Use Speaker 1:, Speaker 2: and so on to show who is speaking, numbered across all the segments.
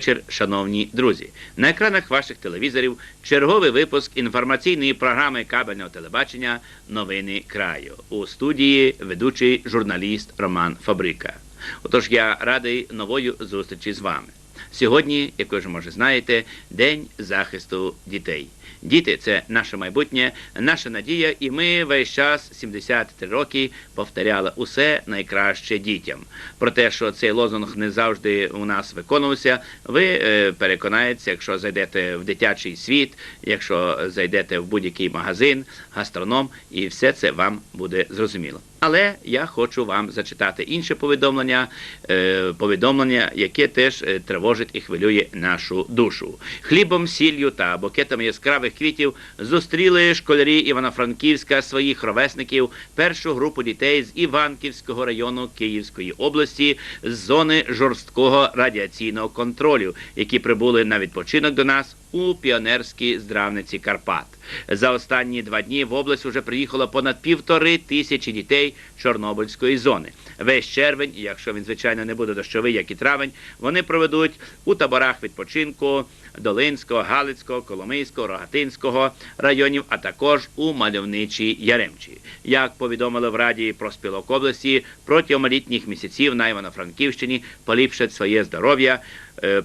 Speaker 1: Вечір, шановні друзі. На екранах ваших телевізорів черговий випуск інформаційної програми кабельного телебачення Новини краю у студії ведучий журналіст Роман Фабрика. Отож я радий новою зустрічі з вами. Сьогодні, як ви вже може знаєте, День захисту дітей. Діти це наше майбутнє, наша надія, і ми весь час 73 роки повторяли усе найкраще дітям. Про те, що цей лозунг не завжди у нас виконувався, ви е, переконаєтеся, якщо зайдете в дитячий світ, якщо зайдете в будь-який магазин, гастроном, і все це вам буде зрозуміло. Але я хочу вам зачитати інше повідомлення, е, повідомлення, яке теж е, тривожить і хвилює нашу душу. Хлібом, сіллю та букетами яскравих квітів зустріли школярі Івано-Франківська своїх ровесників першу групу дітей з Іванківського району Київської області з зони жорсткого радіаційного контролю, які прибули на відпочинок до нас у піонерській здравниці Карпат. За останні два дні в область вже приїхало понад півтори тисячі дітей Чорнобильської зони. Весь червень, якщо він звичайно не буде дощовий, як і травень, вони проведуть у таборах відпочинку Долинського, Галицького, Коломийського, Рогатинського районів, а також у мальовничій Яремчі. Як повідомили в Раді проспілок області, протягом літніх місяців на Івано-Франківщині поліпшать своє здоров'я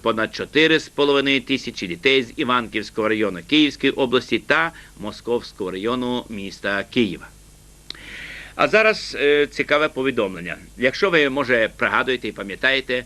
Speaker 1: понад 4,5 тисячі дітей з Іванківського району Київської області та Московського району міста Києва. А зараз е, цікаве повідомлення. Якщо ви може пригадуєте і пам'ятаєте,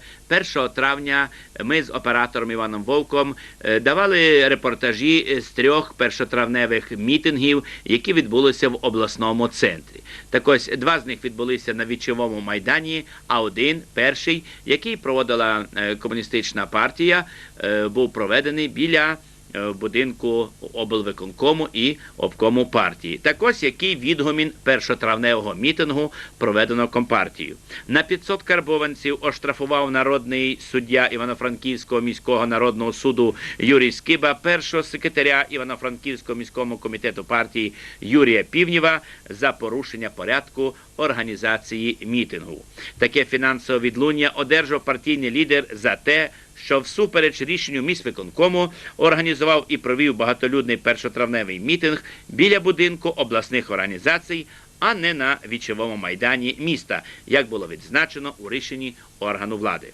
Speaker 1: 1 травня ми з оператором Іваном Вовком е, давали репортажі з трьох першотравневих мітингів, які відбулися в обласному центрі. Так ось два з них відбулися на вічовому майдані, а один, перший, який проводила е, комуністична партія, е, був проведений біля е, будинку облвиконкому і обкому партії. Так ось який відгомін першотравневого мітингу проведено компартією. На 500 карбованців оштрафував народний суддя Івано-Франківського міського народного суду Юрій Скиба, першого секретаря Івано-Франківського міського комітету партії Юрія Півнєва за порушення порядку організації мітингу. Таке фінансове відлуння одержав партійний лідер за те, що всупереч рішенню міськвиконкому організував і провів багатолюдний першотравневий мітинг біля будинку обласних організацій, а не на вічовому майдані міста, як було відзначено у рішенні органу влади.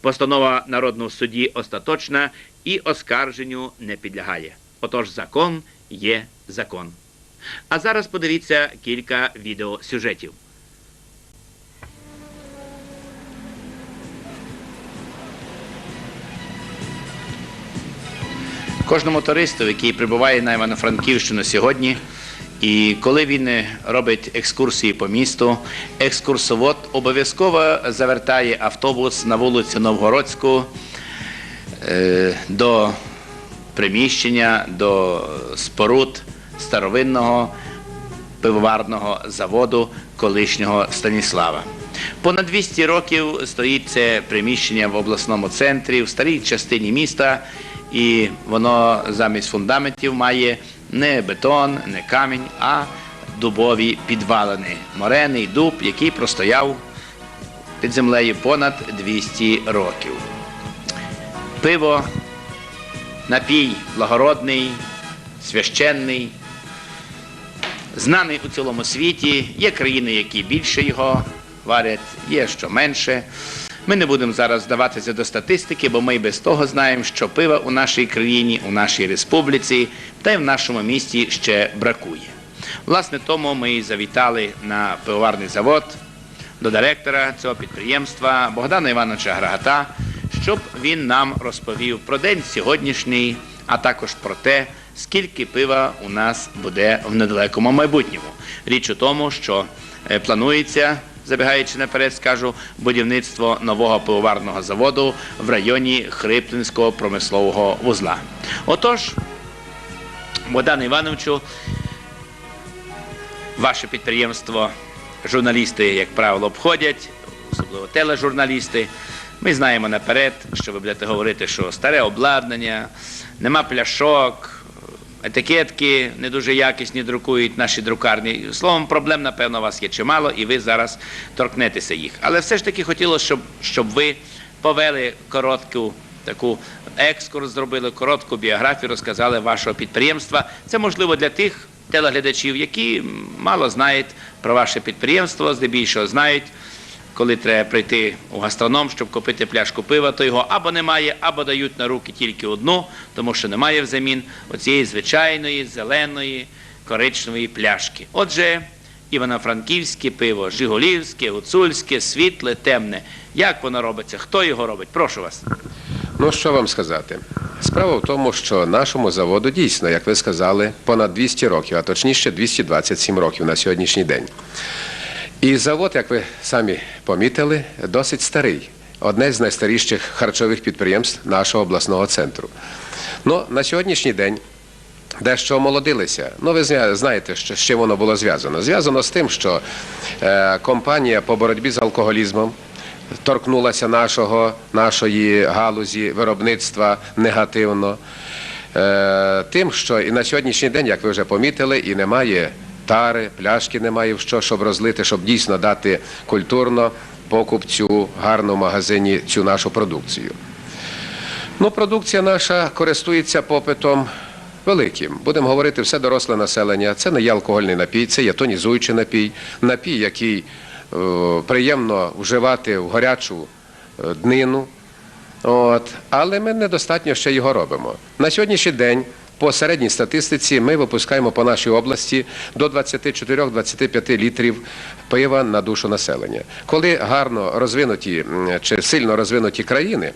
Speaker 1: Постанова народного судді остаточна і оскарженню не підлягає. Отож, закон є закон. А зараз подивіться кілька відеосюжетів. Кожному туристу, який прибуває на Івано-Франківщину сьогодні, і коли він робить екскурсії по місту, екскурсовод обов'язково завертає автобус на вулицю Новгородську е, до приміщення, до споруд старовинного пивоварного заводу колишнього Станіслава. Понад 200 років стоїть це приміщення в обласному центрі, в старій частині міста, і воно замість фундаментів має не бетон, не камінь, а дубові підвалини. Морений дуб, який простояв під землею понад 200 років. Пиво, напій благородний, священний, знаний у цілому світі. Є країни, які більше його варять, є що менше. Ми не будемо зараз здаватися до статистики, бо ми й без того знаємо, що пива у нашій країні, у нашій республіці та й в нашому місті ще бракує. Власне, тому ми і завітали на пивоварний завод до директора цього підприємства Богдана Івановича Грагата, щоб він нам розповів про день сьогоднішній, а також про те, скільки пива у нас буде в недалекому майбутньому. Річ у тому, що е, планується, забігаючи наперед, скажу, будівництво нового пивоварного заводу в районі Хриптинського промислового вузла. Отож, Богдану Івановичу, ваше підприємство журналісти, як правило, обходять, особливо тележурналісти. Ми знаємо наперед, що ви будете говорити, що старе обладнання, нема пляшок, етикетки не дуже якісні друкують наші друкарні. Словом, проблем, напевно, у вас є чимало, і ви зараз торкнетеся їх. Але все ж таки хотілося, щоб, щоб ви повели коротку таку екскурс зробили, коротку біографію, розказали вашого підприємства. Це можливо для тих телеглядачів, які мало знають про ваше підприємство, здебільшого знають. Коли треба прийти у гастроном, щоб купити пляшку пива, то його або немає, або дають на руки тільки одну, тому що немає взамін оцієї звичайної зеленої коричневої пляшки. Отже, івано-франківське пиво, жигулівське, гуцульське, світле, темне. Як воно робиться? Хто його робить? Прошу вас.
Speaker 2: Ну, що вам сказати? Справа в тому, що нашому заводу дійсно, як ви сказали, понад 200 років, а точніше 227 років на сьогоднішній день. І завод, як ви самі помітили, досить старий. Одне з найстаріших харчових підприємств нашого обласного центру. Ну, на сьогоднішній день дещо омолодилися. Ну, ви знаєте, що, з чим воно було зв'язано. Зв'язано з тим, що е, компанія по боротьбі з алкоголізмом торкнулася нашого, нашої галузі виробництва негативно. Е, тим, що і на сьогоднішній день, як ви вже помітили, і немає тари, пляшки немає в що, щоб розлити, щоб дійсно дати культурно покупцю гарно в магазині цю нашу продукцію. Ну, продукція наша користується попитом великим. Будемо говорити, все доросле населення. Це не є алкогольний напій, це є тонізуючий напій, напій, який е, приємно вживати в гарячу е, днину. От. Але ми недостатньо ще його робимо. На сьогоднішній день. По середній статистиці ми випускаємо по нашій області до 24-25 літрів пива на душу населення. Коли гарно розвинуті чи сильно розвинуті країни,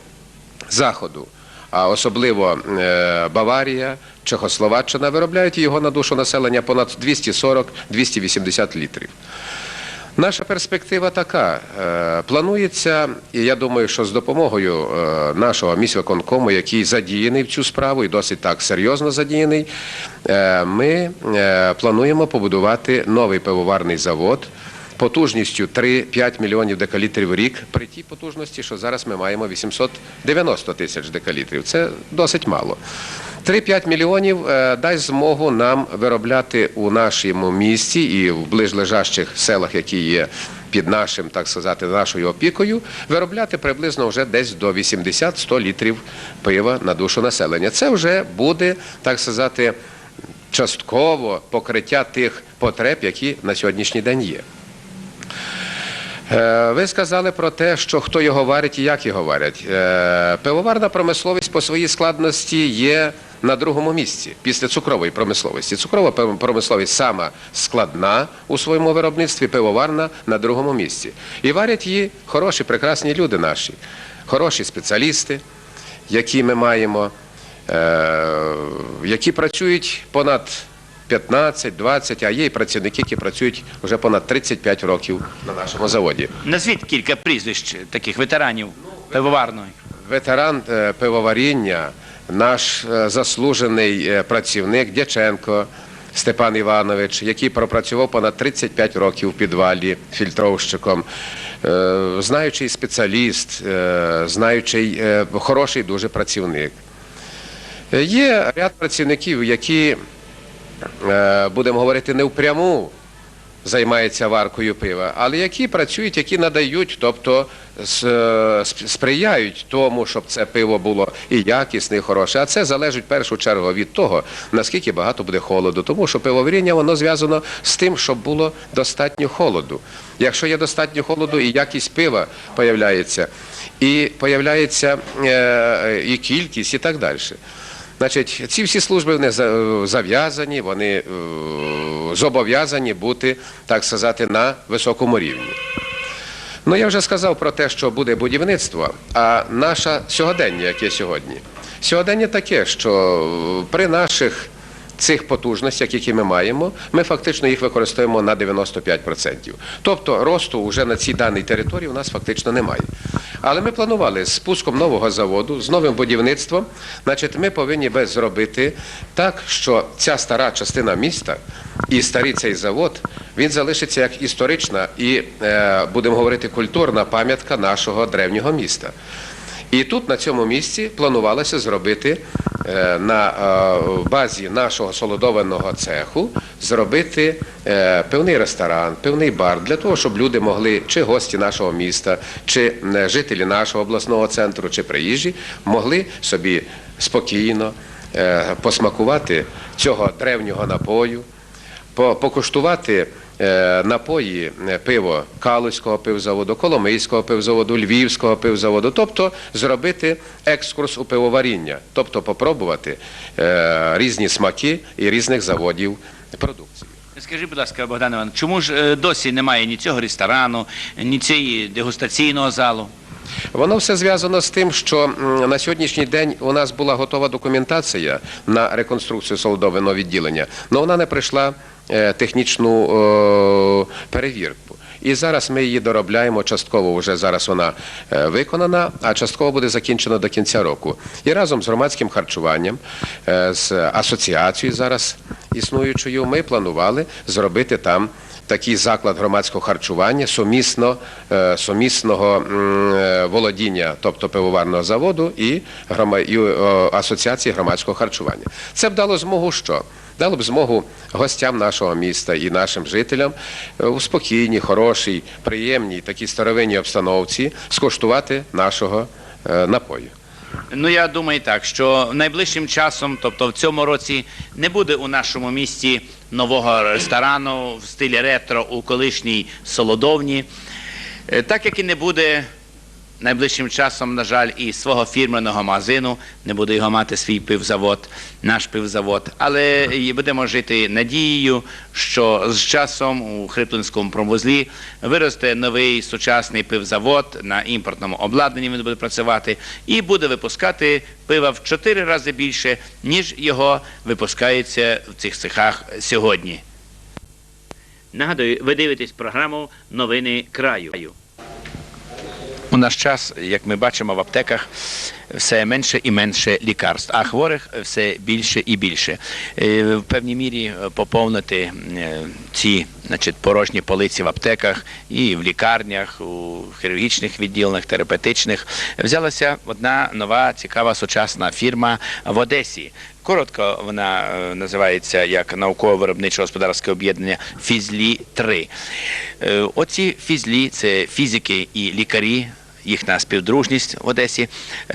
Speaker 2: Заходу, а особливо е, Баварія, Чехословаччина, виробляють його на душу населення понад 240-280 літрів. Наша перспектива така. Е, Планується, і я думаю, що з допомогою е, нашого міськвиконкому, який задіяний в цю справу і досить так серйозно задіяний, е, ми плануємо побудувати новий пивоварний завод потужністю 3-5 мільйонів декалітрів в рік при тій потужності, що зараз ми маємо 890 тисяч декалітрів. Це досить мало. 3-5 мільйонів е, дасть змогу нам виробляти у нашому місті і в ближлежащих селах, які є під нашим, так сказати, нашою опікою, виробляти приблизно вже десь до 80-100 літрів пива на душу населення. Це вже буде, так сказати, частково покриття тих потреб, які на сьогоднішній день є. Е, Ви сказали про те, що хто його варить і як його варять. Е, Пивоварна промисловість по своїй складності є на другому місці після цукрової промисловості. Цукрова промисловість сама складна у своєму виробництві, пивоварна на другому місці. І варять її хороші, прекрасні люди наші, хороші спеціалісти, які ми маємо, е, які працюють понад 15-20, а є і працівники, які працюють вже понад 35 років на нашому заводі.
Speaker 1: Назвіть кілька прізвищ таких ветеранів пивоварної.
Speaker 2: Ветеран е, пивоваріння, наш е, заслужений е, працівник Дяченко Степан Іванович, який пропрацював понад 35 років в підвалі фільтровщиком, знаючий спеціаліст, знаючий хороший дуже працівник. Є ряд працівників, які, будемо говорити, не впряму займаються варкою пива, але які працюють, які надають, тобто е, сприяють тому, щоб це пиво було і якісне, і хороше. А це залежить в першу чергу від того, наскільки багато буде холоду. Тому що пивоваріння воно зв'язано з тим, щоб було достатньо холоду. Якщо є достатньо холоду, і якість пива появляється, і появляється е, і кількість, і так далі. Значить, ці всі служби вони за- зав'язані, вони е, зобов'язані бути, так сказати, на високому рівні. Ну, я вже сказав про те, що буде будівництво, а наше сьогодення, яке сьогодні? Сьогодення таке, що е, при наших цих потужностях, які ми маємо, ми фактично їх використовуємо на 95%. Тобто росту вже на цій даній території у нас фактично немає. Але ми планували з пуском нового заводу, з новим будівництвом, значить, ми повинні би зробити так, що ця стара частина міста і старий цей завод, він залишиться як історична і, е, будемо говорити, культурна пам'ятка нашого древнього міста. І тут на цьому місці планувалося зробити е, на е, базі нашого солодованого цеху зробити е, певний ресторан, певний бар для того, щоб люди могли, чи гості нашого міста, чи жителі нашого обласного центру, чи приїжджі, могли собі спокійно посмакувати цього древнього напою, покуштувати напої е, пиво Калузького пивзаводу, Коломийського пивзаводу, Львівського пивзаводу, тобто зробити екскурс у пивоваріння, тобто попробувати е, різні смаки і різних заводів продукції.
Speaker 1: Скажіть, будь ласка, Богдан Іван, чому ж е, досі немає ні цього ресторану, ні цієї дегустаційного залу?
Speaker 2: Воно все зв'язано з тим, що на сьогоднішній день у нас була готова документація на реконструкцію солодовиного відділення, але вона не пройшла е, технічну е, перевірку. І зараз ми її доробляємо частково. Вже зараз вона е, виконана, а частково буде закінчено до кінця року. І разом з громадським харчуванням, е, з асоціацією зараз існуючою, ми планували зробити там такий заклад громадського харчування сумісно, е, сумісного е, володіння, тобто пивоварного заводу і, е, асоціації громадського харчування. Це б дало змогу що? Дало б змогу гостям нашого міста і нашим жителям е, у спокійній, хорошій, приємній такій старовинній обстановці скуштувати нашого е, напою.
Speaker 1: Ну я думаю так, що найближчим часом, тобто в цьому році, не буде у нашому місті нового ресторану в стилі ретро у колишній солодовні, Е, так як і не буде найближчим часом, на жаль, і свого фірменного магазину, не буде його мати свій пивзавод, наш пивзавод. Але будемо жити надією, що з часом у Хриплинському промвузлі виросте новий сучасний пивзавод на імпортному обладнанні. Він буде працювати і буде випускати пива в чотири рази більше, ніж його випускається в цих цехах сьогодні. Нагадую, ви дивитесь програму Новини краю. У наш час, як ми бачимо в аптеках, все менше і менше лікарств, а хворих все більше і більше. Е, В певній мірі е, поповнити е, ці значить, порожні полиці в аптеках і в лікарнях, у хірургічних відділеннях, терапевтичних взялася одна нова цікава сучасна фірма в Одесі. Коротко вона називається як науково-виробниче господарське об'єднання Фізлі 3 Е, Оці фізлі це фізики і лікарі. Їхня співдружність в Одесі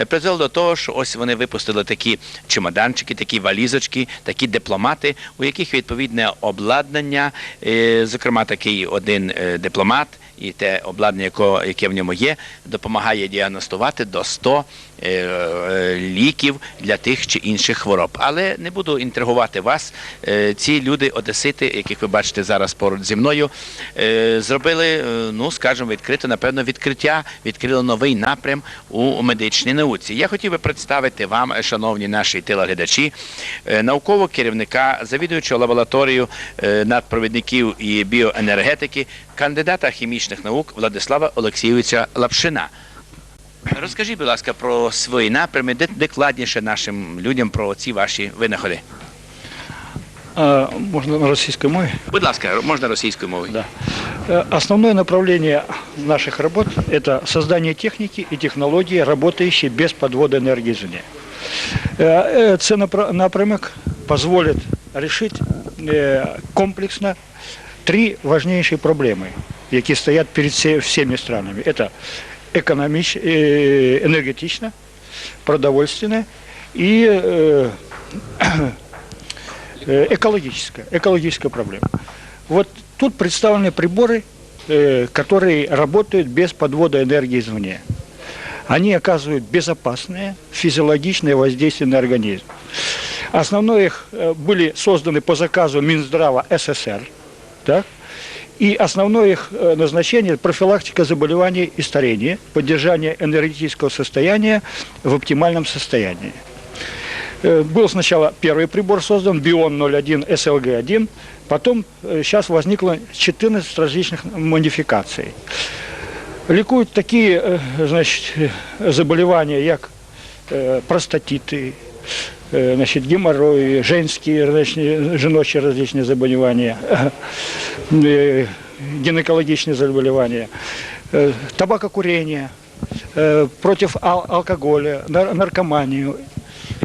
Speaker 1: призвело до того, що ось вони випустили такі чемоданчики, такі валізочки, такі дипломати, у яких відповідне обладнання, е, зокрема, такий один е, дипломат і те обладнання, яке в ньому є, допомагає діагностувати до 100 е, е, ліків для тих чи інших хвороб. Але не буду інтригувати вас. Е, Ці люди, одесити, яких ви бачите зараз поруч зі мною, зробили, ну скажімо, відкрито, напевно, відкриття, відкрили новий напрям у медичній науці. Я хотів би представити вам, шановні наші телеглядачі, наукового керівника, завідуючого лабораторію надпровідників і біоенергетики, кандидата хімічних наук Владислава Олексійовича Лапшина. Розкажіть, будь ласка, про свої напрями, де докладніше нашим людям про ці ваші винаходи.
Speaker 3: А, Можно на российской мове?
Speaker 1: Будь ласка, можна російською мовою.
Speaker 3: Да. Э, Основное направление наших работ – это создание техники и технологии, работающие без подвода энергии извне. Э, э, Це напра- напрямок позволит решить э, комплексно три важнейшие проблемы, які стоят перед все- всеми странами. Это экономич, э, энергетично, продовольственно и э, э, экологическая, экологическая проблема. Вот тут представлены приборы, которые работают без подвода энергии извне. Они оказывают безопасное физиологичное воздействие на организм. Основное их были созданы по заказу Минздрава СССР. Так? И основное их э, назначение – профилактика заболеваний и старения, поддержание энергетического состояния в оптимальном состоянии. Э, Был сначала первый прибор создан, Бион 01 SLG1, потом сейчас возникло 14 различных модификаций. Лікують такі е, значить, е, заболівання, е, е, значить, геморрой, женские различные, жіночі различные заболевания, гинекологичные заболевания, е, табакокурення, э, против ал- алкоголя, нар- наркоманию.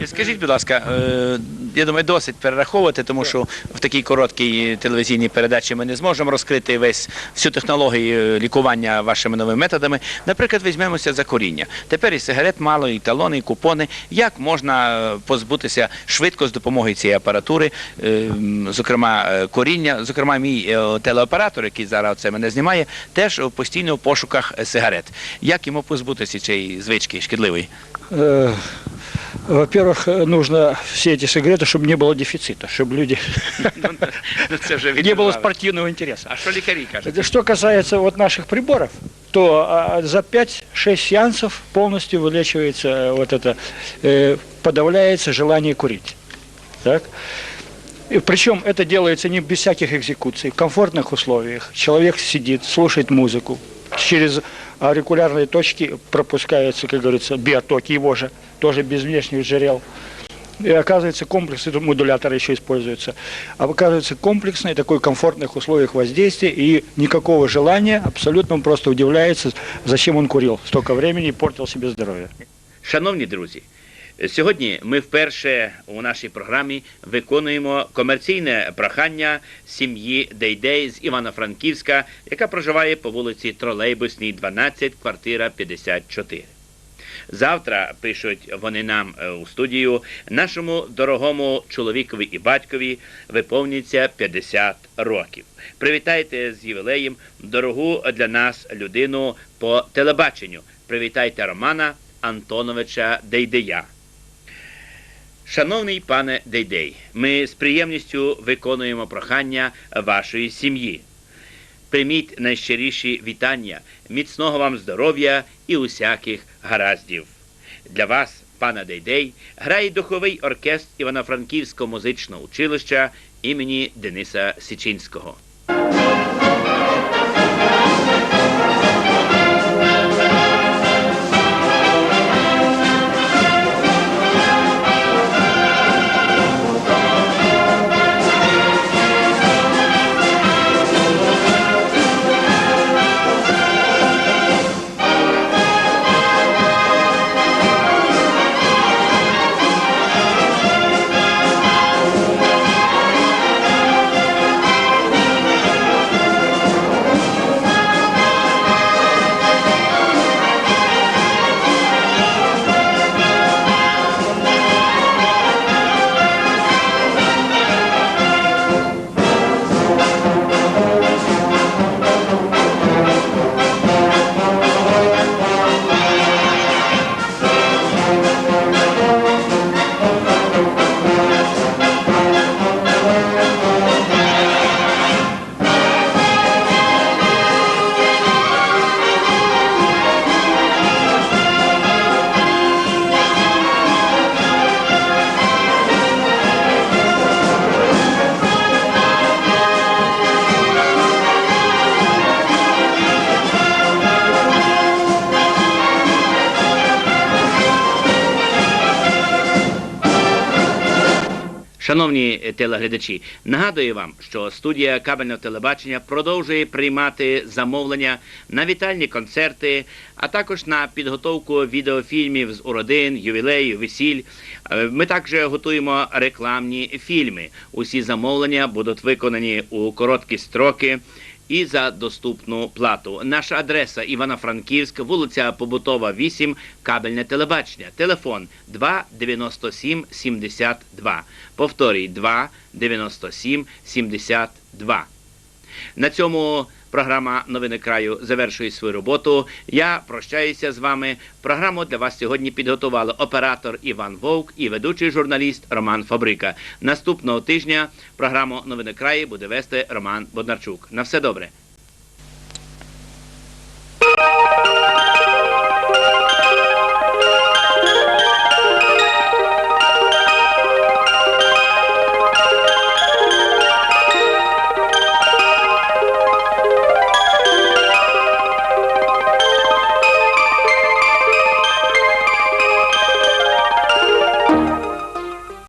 Speaker 1: Скажіть, будь ласка, е, я думаю, досить перераховувати, тому що в такій короткій телевізійній передачі ми не зможемо розкрити весь всю технологію лікування вашими новими методами. Наприклад, візьмемося за коріння. Тепер і сигарет мало, і талони, і купони. Як можна е, позбутися швидко з допомогою цієї апаратури, е, зокрема е, коріння, зокрема, мій е, телеоператор, який зараз це мене знімає, теж е, постійно в пошуках е, сигарет. Як йому позбутися цієї звички шкідливої?
Speaker 3: Э, Во-первых, э, нужно все эти сигареты, чтобы не было дефицита, чтобы люди
Speaker 1: Ну, це вже
Speaker 3: не было
Speaker 1: відмовляли.
Speaker 3: спортивного интереса.
Speaker 1: А що лікарі кажуть?
Speaker 3: Это Что касается вот наших приборов, то а, за 5-6 сеансов полностью вылечивается э, вот это, э, подавляется желание курить. Так? И причем это делается не без всяких экзекуций, в комфортных условиях. Человек сидит, слушает музыку, через аурикулярные точки пропускаются, как говорится, биотоки его же, тоже без внешних жерел. И оказывается, комплекс, это модулятор еще используется, а оказывается комплексный, такой комфортных условиях воздействия, и никакого желания, абсолютно он просто удивляется, зачем он курил столько времени и портил себе здоровье.
Speaker 1: Шановні друзі, сьогодні ми вперше у нашій програмі виконуємо комерційне прохання сім'ї Дейдей з Івано-Франківська, яка проживає по вулиці Тролейбусній, 12, квартира 54. Завтра пишуть вони нам е, у студію, нашому дорогому чоловікові і батькові виповнюється 50 років. Привітайте з ювілеєм дорогу для нас людину по телебаченню. Привітайте Романа Антоновича Дейдея. Шановний пане Дейдей, ми з приємністю виконуємо прохання вашої сім'ї. Прийміть найщиріші вітання, міцного вам здоров'я і усяких гараздів. Для вас, пана Дейдей, грає духовий оркестр Івано-Франківського музичного училища імені Дениса Січинського. Шановні телеглядачі, нагадую вам, що студія кабельного телебачення продовжує приймати замовлення на вітальні концерти, а також на підготовку відеофільмів з уродин, ювілеїв, весіль. Е, Ми також готуємо рекламні фільми. Усі замовлення будуть виконані у короткі строки. І за доступну плату. Наша адреса Івано-Франківськ, вулиця Побутова, 8, кабельне телебачення. Телефон 2 97 72. Повторюй 2 97 72. На цьому програма Новини краю завершує свою роботу. Я прощаюся з вами. Програму для вас сьогодні підготували оператор Іван Вовк і ведучий журналіст Роман Фабрика. Наступного тижня програму Новини краю буде вести Роман Боднарчук. На все добре.